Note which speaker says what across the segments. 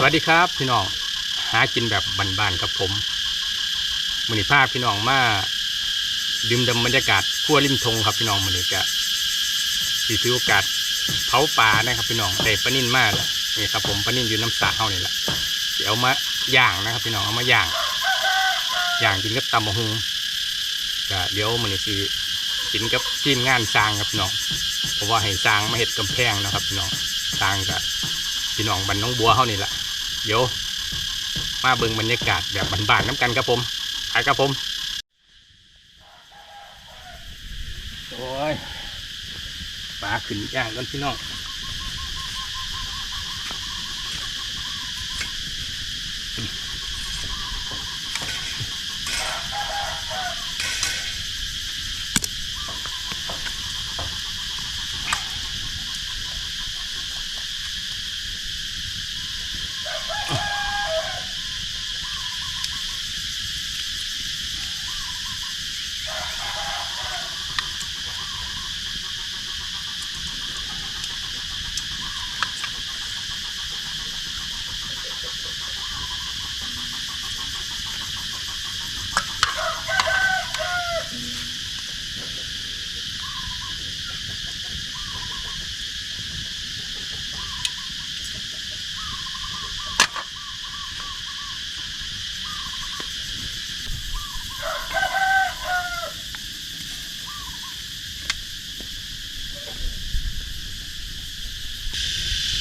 Speaker 1: สวัสดีครับพี่น้องหากินแบบบ้านๆครับผมมือนี้พาพพี่น้องมาดื่มดำบรรยากาศขั้วริมทงครับพี่น้องมือนี้ก็สีถือโอกาสเผาป่านะครับพี่น้องได้ปนิ่นมากนี่ครับผมปนิ่นอยู่น้ำสาเฮานี่แหละเดี๋ยวเอามาย่างนะครับพี่น้องเอามาย่างย่างกินกับตำมะฮุงก็เดี๋ยวมือนี้สิกินกับทีมงานสร้างครับพี่น้องเพราะว่าให้สร้างมาเห็ดกำแพงนะครับพี่น้องสร้างกับพี่น้องบันน้องบัวเขานี่แหละ เดี๋ยวมาเบิ่งบรรยากาศแบบบานๆน้ำกันครับผมไปครับผม โอ้ยปลาขึ้นย่างกันพี่น้อง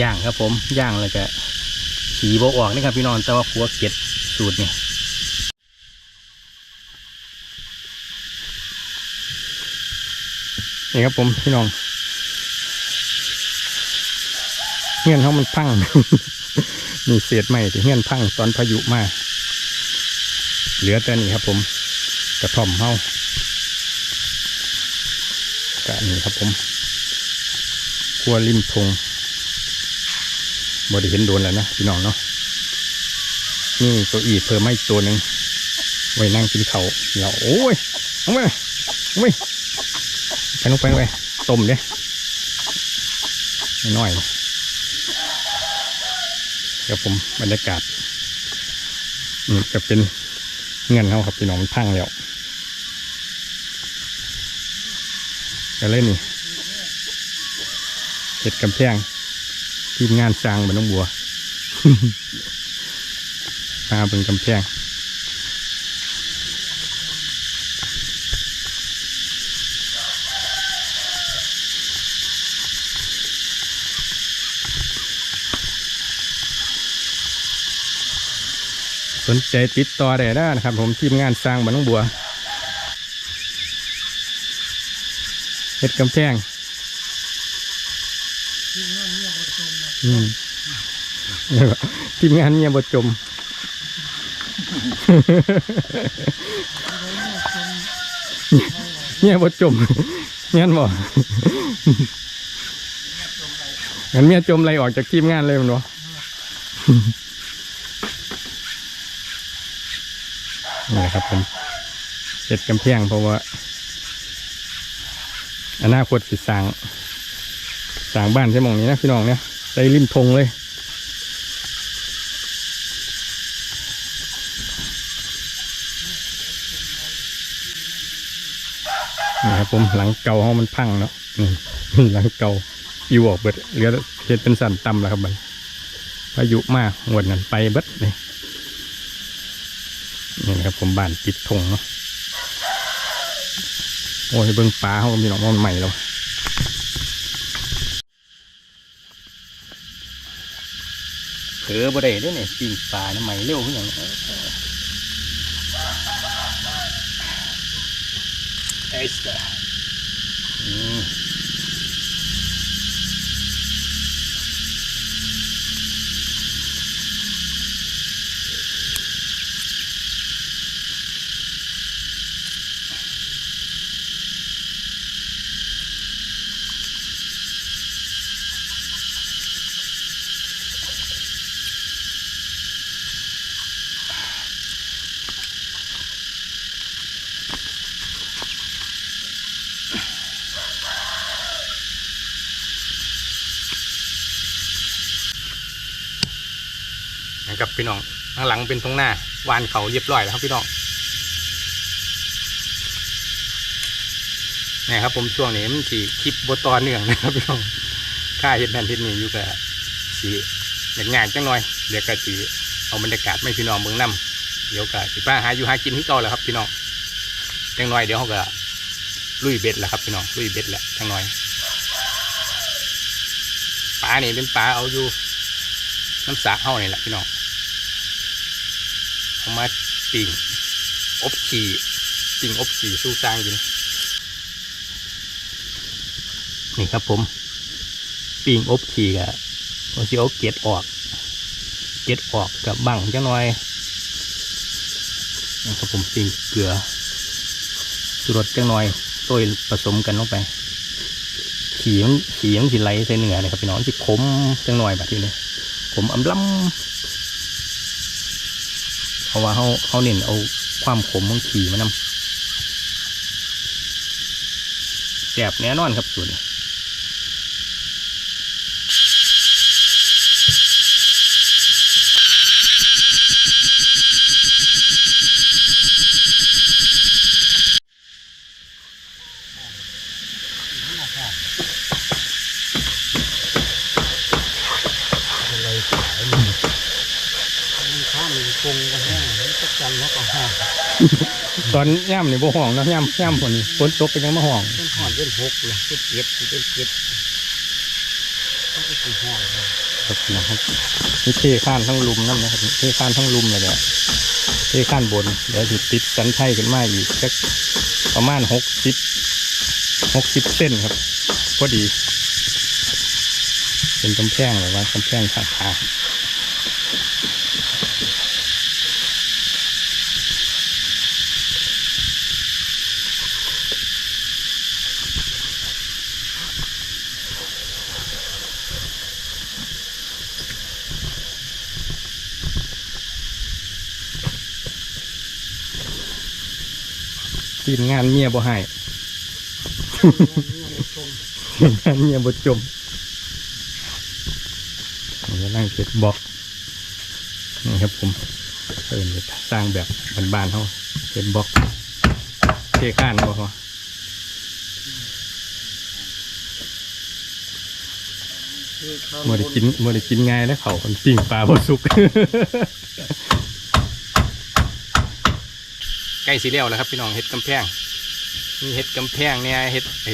Speaker 1: ย่างครับผมย่างแล้วก็ขี่โบออกนี่ครับพี่น้องแต่ว่าขัวเก็ดสูตรเนี่ยนี่ครับผมพี่น้องเงื่อนเขามันพังมีเศษใหม่ที่เงื่อนพังตอนพายุมาเหลือแต่นี่ครับผมกระท่อมเฮากะนี่ครับผมครัวริมทง บ่ได้เห็นโดนแล้วนะพี่น้องเนาะนี่ตัวอีเพิ่มมาอีกตัวหนึ่งไว้นั่งกินเขาเดี๋ยวโอ้ยเอาไปเอาไปไปลงไปลงไปต้มเด้น้อยๆเดี๋ยวผมบรรยากาศนี่จะเป็นเงินเขาครับพี่น้องมันพังแล้วก็เล่นนี่เห็ดกำแพง ทีมงานสร้างบันน้องบัวมาเป็นกำแพงสนใจติดต่อได้นะครับ ผมทีมงานสร้างบันน้องบัวเฮ็ดกำแพง อืม ทีมงานเมียบจมเมียบจมเงั้นบ่งั้นเมียจมอะไรออกจากทีมงานเลยมันวะนี่ครับผมเสร็จกำแพงเพราะว่าอนาคตสิสร้างสร้างบ้านใช่มองนี้นะพี่น้องเนี่ย ใส่ริมทงเลยนี่ครับผมหลังเก่าห้องมันพังเนาะนี่หลังเก่าอยู่ออกเบิดเหลือเห็ดเป็นสันต่ำแล้วครับมันพายุมากหวดนั้นไปเบิดนี่นี่นะครับผมบ้านติดทงเนาะโอ้ยเบิ่งปลาเขาก็มีหนองมันใหม่แล้ว ผลอบ่ได้เด้อเนี่ยปิ้งปลาเนี่ยใหม่เร็วขึ้นอหย่างเอสเต ครับพี่น้องข้างหลังเป็นตรงหน้าวานเขาเรียบร้อยแล้วครับพี่น้องนี่ครับผมช่วงนี้มันสีคลิปบตอนเนื่องนะครับพี่น้องค่าเห็ดนั่นเห็ดนี่อยู่กับสีอย่างงานจังหน่อยเดี๋ยวก็สีเอาบรรยากาศไม่พี่น้องเมืองน้ำเดี๋ยวก็สิป้าหาอยู่หากินที่เก่าแล้วครับพี่น้องจังหน่อยเดี๋ยวเขาก็ลุยเบ็ดแล้วครับพี่น้องลุยเบ็ดแหละจังหน่อยปลานี่เป็นปลาเอาอยู่น้ำสาเฮ้านี่แหละพี่น้อง มาปิ่งอบขี่ปิ่งอบขี่สู้สร้างกินนี่ครับผม ปิ่งอบขี่กับเอาสิเอาเกล็ดออก เกล็ดออกกับบังจังหน่อยนะครับผมปิ่งเกลือสุรสจังหน่อยต้ยผสมกันลงไป ขี่มันขี่มันสิไหลใส่เนื้อเลยครับพี่น้องสิขมจังหน่อยแบบนี้ผมอำล้ำ ราะว่าเขาเขาเน้นเอาความขมของขี่มานำแสบแน่นอนครับส่วนนี้อะไรสายมัน
Speaker 2: มันข้ามมันปรุงกันแห้งมัน ก็จันแล้วก็ห้า
Speaker 1: ตอนย่ำนี่บ่ห้องเนาะย่ำย่ำฝนฝนตกเป็นยังมาห้อง
Speaker 2: เป็นหอดเป็นหกเลยเป็นเจ็ดเป็นเจ็ดก็เป็นห้องเลย
Speaker 1: ครับนะครับนี่เทข้านทั้งลุมนั่นนะครับเทข้านทั้งลุมเลยเนี่ยเทข้านบนเดี๋ยวจะติดสันไทยขึ้นมาอีกสักประมาณหกสิบหกสิบเส้นครับพอดี เป็นกำแพงหรือว่ากำแพงขาขา ทีมงานเมียบ่ให้ทีมงานเมียบ่จมนี่ก็นั่งเก็บบล็อกนี่ครับผมเอินสร้างแบบบ้านๆเขาเก็บบล็อกเทข้านบ่พอมื่ได้กินมื่ได้กินง่ายแล้วเขาคนปิ้งปลาบสุก ใกล้สีเลี้ยวแล้วครับพี่น้องเห็ดกำแพงมีเห็ดกำแพงเนี่ยเห็ดเอ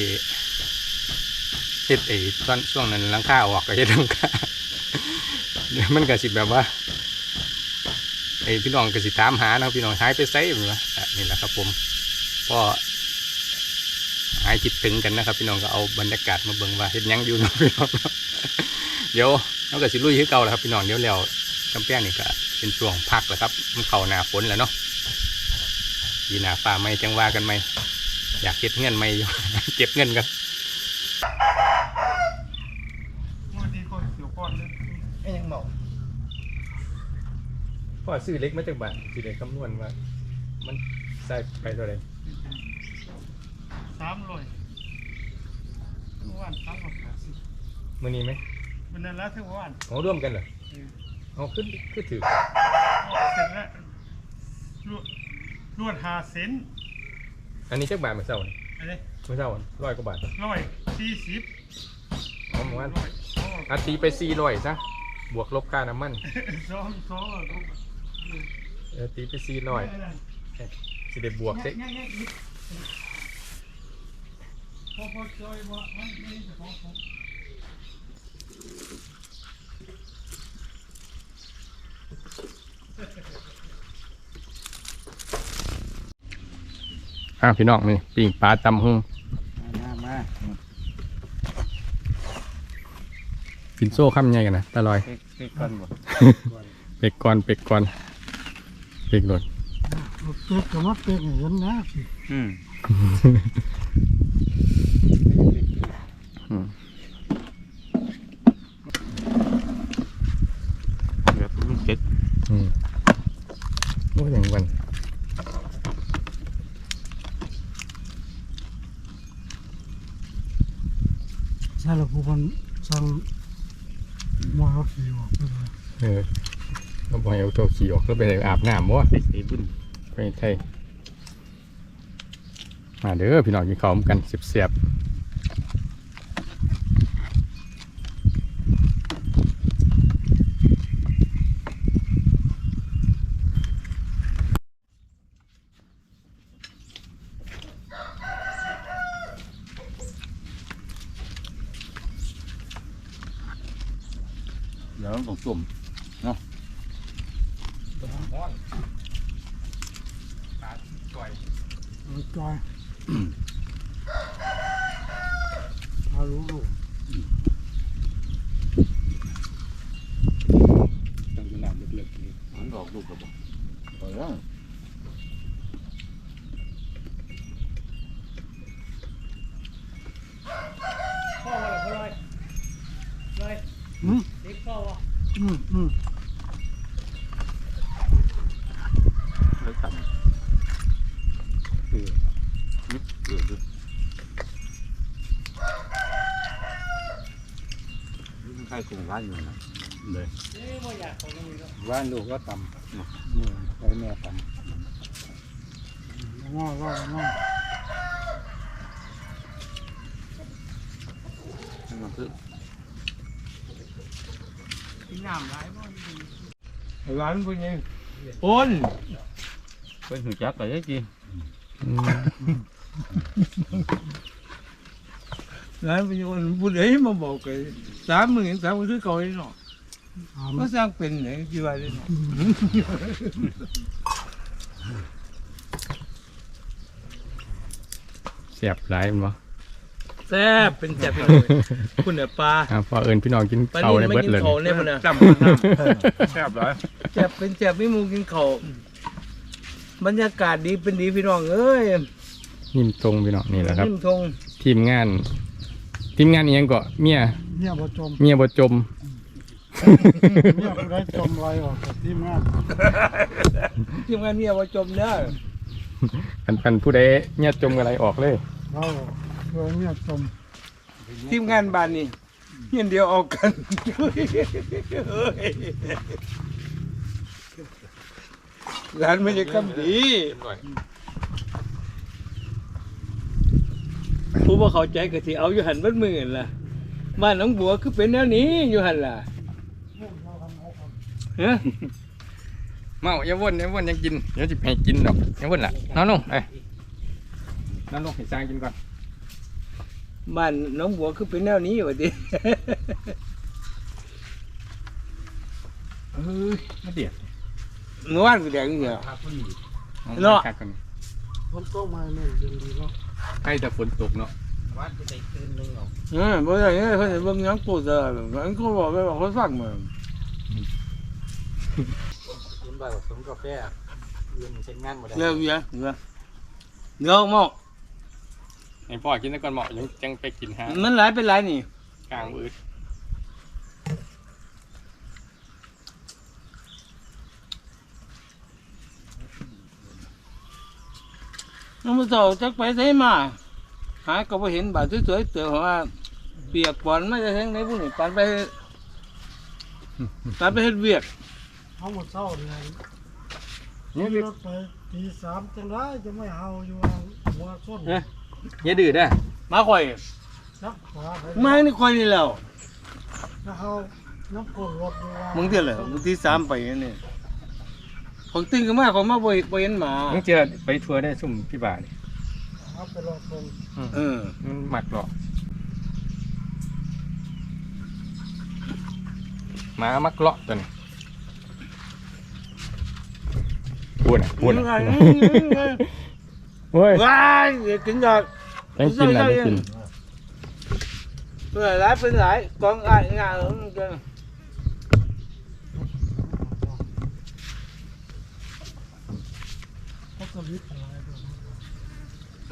Speaker 1: เห็ดเอตอนช่วงนั้นลังคาออกก็เห็ดลังคาเดี๋ยวมันก็สิแบบว่าไอพี่น้องก็สิถามหานะพี่น้องหายไปไซหรือว่าอะนี่แหละครับผมก็หายคิดถึงกันนะครับ พี่น้องก็เอาบรรยากาศมาเบิ่งว่าเห็ดยังอยู่นะพี่น้องเดี๋ยวเราก็สิลุยคือเก่าแล้วครับพี่น้องเดี๋ยวแล้วกำแพงนี่ก็เป็นช่วงพักแล้วครับมันเข้าหน้าฝนแล้วเนาะ ยีหน้าฟ้าไม่จังว่ากันไหมอยากเก็บเงินไหมอยู่เก็บเงินกัน
Speaker 2: มันดีก็เสียวก้อนเลยไอ้ยังเมา
Speaker 1: พ่อซื้อเล็กมาจากบ้านสิได้คำนวณว่า มันใส่ไปเท่าไหร่
Speaker 2: สามร้อยเมื่อวานสามร้อยห้าสิบ
Speaker 1: มื้อนี้ไหม
Speaker 2: วันนั้นแล้วที่เมื่อวาน
Speaker 1: เอาร่วมกันเหรอ
Speaker 2: เออ
Speaker 1: เอาขึ้นขึ้นถือ
Speaker 2: เสร็จแล้ว ลวดลวดหาเซน
Speaker 1: อันนี้จักบาทเมื่อเช้านี่
Speaker 2: อะไร
Speaker 1: เมื่อเช้าร้อยกว่าบาท
Speaker 2: ร้อยสี่สิบ
Speaker 1: เอาหมู่บ้าน
Speaker 2: ร้อยสอง
Speaker 1: อาตีไปสี่ร้อยซะบวกลบค่าน้ำมัน
Speaker 2: สองสอง
Speaker 1: เออตีไปสี่ร้อยสิได้บวกได้
Speaker 2: ง่ายง่ายนิดพอพอจอยว่ามันไม่จะพอพ อ
Speaker 1: อะพี่น้องนี่ปิ้งปลาตำหง
Speaker 2: มามา
Speaker 1: ฟินโซ่ข้ามใหญ่กันนะตาลอย
Speaker 2: เป๊กเป๊กก่อนบ่
Speaker 1: เป็กก่อนเป็กก่อนเป็กหล่น
Speaker 2: เป๊กกับว่าเป๊กเห็นนะ
Speaker 3: อืม
Speaker 1: อืม
Speaker 3: แบบลูกเก็ด
Speaker 1: อืมโอ้ยอย่างวัน
Speaker 2: ใช่แล้วผู้คนสั่งมวย เขาขี่ออกไปเลย
Speaker 1: เออก็บอกให้เอาตัวขี่ออกแล้วไปอาบน้ำบ่
Speaker 3: ไปใส่บุญ
Speaker 1: ไปไทยมาเด้อพี่น้องกินข้าวพร้อมกันเสียบๆ
Speaker 3: เดี๋ยวต้องต้ม
Speaker 2: จอย เอารู้รู้
Speaker 1: ต้องอยู่น้ำลึกๆนี่
Speaker 3: มันออกลูกกระบอกพอแล้ว
Speaker 2: พ่อมาเลยเลย
Speaker 3: อืม
Speaker 2: เด็กพ่อวะ
Speaker 3: อืมอืมเลยต่ำเออนึกเออดูใครคงร้านอยู่นะเลย
Speaker 2: เอ้ยไม่อยากของนี่ก็
Speaker 1: ว่านลูกก็ต่ำนี่ไว้แม่ต่
Speaker 2: ง้อง้อง้อ
Speaker 3: ให้มันคือ
Speaker 2: กินน้ำหลายบ่ดี
Speaker 3: ร้านพวกนี้อ้นเป็นหูจักกันได้จีำ
Speaker 2: ร้านเป็นคนพูดเอ้ยมาบอกกันสามหมื่นสามหมื่นคือเก่าเลยเนาะก็สร้างเป็นไหนกี่วันเลยเนาะ
Speaker 1: เสียบหลายมั้ง
Speaker 2: แซ่บเป็นแซ่บไปเลยคุณเนี่ยปลา
Speaker 1: อ่าพอเอิญพี่น้องกิน
Speaker 2: ปลา
Speaker 1: ข้าว
Speaker 2: นิ่
Speaker 1: ใน
Speaker 2: มไม่
Speaker 1: เบิด
Speaker 2: กิน
Speaker 1: เลย
Speaker 2: เขาเนี่ยมันน่ะ
Speaker 3: จำมันน้ำแซ่บเลย
Speaker 2: แซ่บเป็นแซ่บไม่มูกินเขาบรรยากาศดีเป็นดีพี่น้องเอ้ย
Speaker 1: นิ่มตรงพี่น้องนี่แหละครับ
Speaker 2: นิ่มทง
Speaker 1: ทีมงาน ทีมงานเอียงก็เมีย
Speaker 4: เนี่ยบ่จม
Speaker 1: เมียบ่จม
Speaker 4: เนี่ยผู้ใดจมไว้ออกจากทีมงาน
Speaker 2: ทีมงานเนี่ยว่าจมเด้อ
Speaker 1: พันพันผู้ใดเมียจมอะไรออกเลย
Speaker 4: เราเพื่อเนี่ยจม
Speaker 2: ทีมงานบ้านนี่เฮียนเดียวเอากันร้านไม่ใช่คำดี ผู้บ่เข้าใจก็สิเอาอยู่หันเบิดมือนั่นล่ะบ้านหนองบัวคือเป็นแนวนี้อยู่หันล่ะฮะ
Speaker 1: เมาอย่าวนอย่าวนยังกินเดี๋ยวจะให้กินดอกอย่าวนล่ะนอนลงเอ้ยนอนลงให้สร้างกินก่อน
Speaker 2: บ้านหน้องบัวคือเป็นแนวนี้ว่าติ
Speaker 1: เอ้ยมาเดียด
Speaker 2: เมื่อวานก็แดงเดียวเนาะ
Speaker 1: คักกัน
Speaker 4: ฝนตกมาเนี่ยเย็นดีเนาะ
Speaker 1: ให้แต่ฝนตกเนาะ
Speaker 2: เออบ่ได้เนี่ยเพิ่นเบิ่งหยังปูซะมันก็บอกไปบอกเขาฟังมา
Speaker 1: กินบ่ผสมกาแฟยืนเช็ดงานบ่ได้
Speaker 2: เดี๋ยวเดี๋ยวเดี๋ยวเดี๋ยวหมอ
Speaker 1: ให้พ่อกินแล้วก่อนเหมาะยังจังไปกินหา
Speaker 2: มันหลายเป็นหลายนี่
Speaker 1: กลางอืด
Speaker 2: น้องมันเจ้าจักไปไสมา หาก็บ่เห็นบาดสวยๆเตือว่า เปียกปอนมาจะแทงไหนพวกนี้ปานไปปานไปเฮ็ดเวียก
Speaker 4: เอาหมดเศร้าเลย
Speaker 1: นี่
Speaker 4: ขี่รถไปตีสามจังไรจะไม่เฮาอยู่ว่าหัวส้น
Speaker 1: อย่าดื้อเด้อ
Speaker 2: มาข่อย
Speaker 4: จับขวาไป
Speaker 2: มานี่ข่อยนี่แล้ว
Speaker 4: แล้วเฮาน้ำกลนรถอยู่ว่า
Speaker 2: มึงเท่าไหร่มึงที่สามไปนี่ ของตึงก็มาของมาบ่บ่เห็นหมา
Speaker 1: มึงเจอไปทัวร์ได้ซุ่มพี่บ่านี่
Speaker 4: เอาไปรถลง
Speaker 2: เออ
Speaker 1: มันหมักหรอกหมามักเลาะตัวนี้พูดอะพูดอะเฮ้ย
Speaker 2: ว้ายเดี๋ยวกินดอก
Speaker 1: ยังกินอะไรยังกิน
Speaker 2: เป็นหลายเป็นหลายกองอ่างงานเออ นก็
Speaker 4: เขาก็วิทย์อะไรด้วย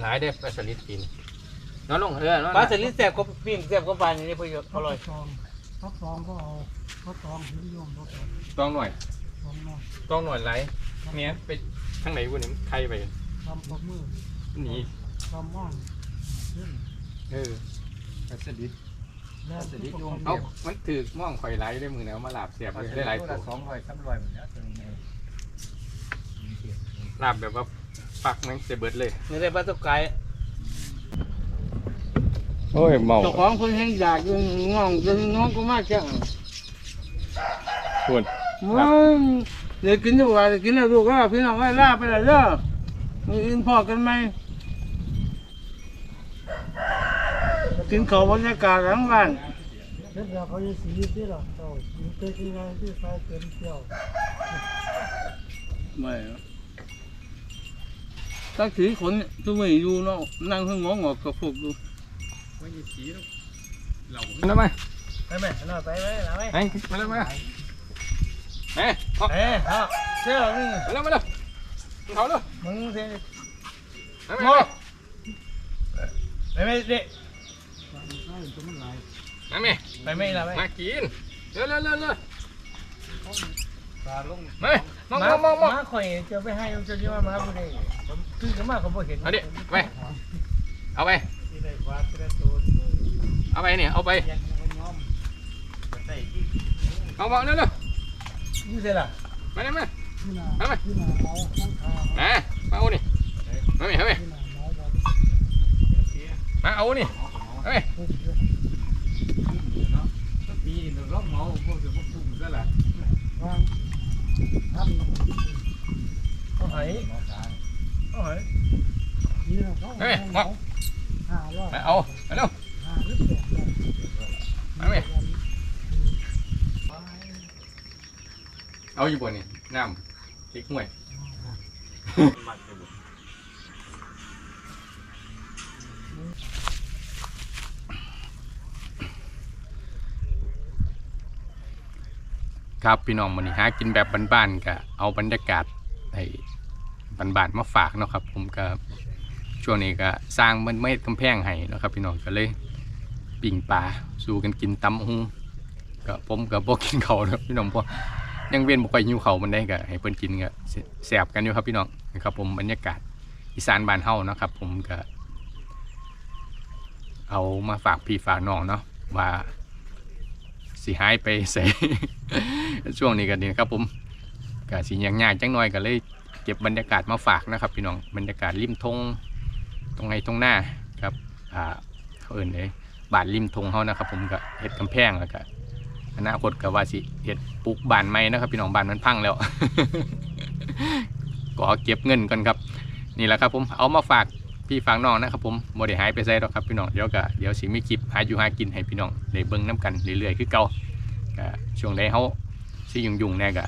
Speaker 1: หลายได้ปลาสลิดกินนอนลงเออนอน
Speaker 2: ปลาสลิดแซ่บก็ปิ้งแซ่บก็ปลาอย่างนี้พออร่อย
Speaker 4: ทองเขาตองก็เอาเขาตองหินโยมเขาตอง
Speaker 1: ต้องหน่อย
Speaker 4: ตองน้อย
Speaker 1: ต้องหน่อยไหลเนี้ยไปทางไหนวะเนี่ยใครไป
Speaker 4: ทำปลามือ
Speaker 1: หนี
Speaker 4: ทำว่างเช่น
Speaker 1: เออปลาสลิดเอามันถือม่องข่อยไหลได้มือแล้วมาหลาบเสียบเลยได้หลายตัว
Speaker 3: สองร้อยสามร้อยเหมือนกันตัวนี้
Speaker 1: ลาบแบบว่าปักมันเสียเบิดเลย
Speaker 2: นี่ได้ปลาตะไคร้
Speaker 1: โอ้ยเมา
Speaker 2: เจ้าของคนแห่งอยากอยู่ง่องจนน้องก็มาจัง
Speaker 1: คุณ
Speaker 2: มันเดี๋ยวกินดีกว่าเดี๋ยวกินแล้วลูกก็พี่น้องให้ลาไปเลยเด้อมีอื่นพอกันไหมกินข้าวบรรยากาศหลังบ้าน
Speaker 4: เฮ็ดแบบเขาจะสีที่หรอเจ้าสีเต็มที่ไงที่ใส่เต็มเที่ยว
Speaker 2: ไม่ ถ้าถือขนทุกไม่อยู่เนาะนั่งข้างงองอกกับพวกดู
Speaker 1: มาแล้วไหม
Speaker 3: ไปไหมเราไปไหมเราไป
Speaker 1: ไอ้มาแล้วมาเฮ้ยเอา
Speaker 2: เอ้ฮะเชื่อนี่
Speaker 1: มาแล้วมาแล้วเขาเลย
Speaker 2: มึงเสีย
Speaker 1: มาไหม
Speaker 3: ไปไหมเด็ก
Speaker 1: มาไหม
Speaker 3: ไปไหมเราไป
Speaker 1: มากินเร็วเร็วเร็วเร็ว
Speaker 3: ปลาลง
Speaker 1: มาไห มมองมองมองมอง
Speaker 3: มาข่อยจะไปให้จะเรียกว่ามาบุรีคือกันมาเขาบ่เห็น
Speaker 1: เอาดิไป เอาไป
Speaker 3: ที่ได้ปลาที่ได้ตัว
Speaker 1: เอาไปเนี่ย เอาไป
Speaker 3: ยันมันง้อมใส่ที่
Speaker 1: เอามาเร็วเร็ว
Speaker 3: นี่สิล่ะ
Speaker 1: มาเลยมา
Speaker 4: ที่นา
Speaker 1: มาไหม
Speaker 4: ที่นาเมาข้างคา
Speaker 1: มามาเอานี่มาไหมเอาไหม
Speaker 4: ที่นาเมาแบบ
Speaker 1: มาเอานี่เอาไห ม
Speaker 4: ปุ๊บเลย
Speaker 3: มีล็อาพวกจะพวกปุ่มซะล่ะ
Speaker 4: วางทำ
Speaker 3: เขาหายเขาหาย
Speaker 4: เขาเมาห้าร้อย
Speaker 1: มาเอามาเร็ว
Speaker 4: ห้าหรือแปดร้อย
Speaker 1: มาไหมเอาอยู่บนนี่น้ำพริกห่วย ครับพี่น้องวันนี้หากินแบบบ้านๆก็เอาบรรยากาศให้บ้านๆมาฝากเนาะครับ ผมก็ช่วงนี้ก็สร้างมันไม่กำแพงให้เนาะครับ พี่น้องก็เลยปิ่งปลาสู่กันกินตำหุงก็ผมก็บ่กินเขานะครับพี่น้องเพราะยังเวียนบ่ค่อยหิวเขามันได้ก็ให้เพิ่อนกินก็แซ่บกันอยู่ครับพี่น้องนะครับผมบรรยากาศอีสานบ้านเฮานะครับ ผมก็เอามาฝากพี่ฝากน้องเนาะว่า สิหายไปใส่ช่วงนี้กันนี่ครับผมก็สิยากๆจังหน่อยก็เลยเก็บบรรยากาศมาฝากนะครับ พี่น้องบรรยากาศริมทงตรงไหนตรงหน้าครับอ่าเขาเอื่นเลยบานริมทงเขานะครับ ผมก็เฮ็ดกำแพงแล้วก็อนาคตก็ว่าสิเฮ็ดปลูกบานใหม่นะครับ พี่น้องบานมันพังแล้วก็เก็บเงินก่อนครับ นี่แหละครับผมเอามาฝาก พี่ฝากน้องนะครับผมบ่ได้หายไปใส่หรอกครับพี่น้องเดี๋ยวก็เดี๋ยวสิมีคลิปหาอยู่หากินให้พี่น้องได้เบิ่งน้กันเรื่อยๆคือเก่าก็ช่วงใดเฮาสิยุ่งๆแน่ก็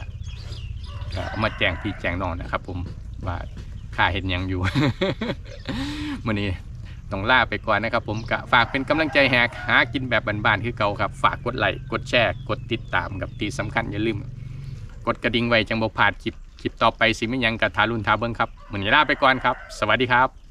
Speaker 1: ก็เอามาแจงพี่แจงน้องนะครับ ผมว่าข้าเห็นยังอยู่มื้อนี้ต้องลาไปก่อนนะครับ ผมก็ฝากเป็นกำลังใจแหกหากินแบบบ้านๆคือเก่าครับ ฝากกดไลค์กดแชร์กดติดตามกับที่สำคัญอย่าลืมกดกระดิ่งไว้จังบ่พลาดคลิปคลิปต่อไปสิไมีหยังกับทารุณทาเบิ่งครับมื้อนี้ลาไปก่อนครับ สวัสดีครับ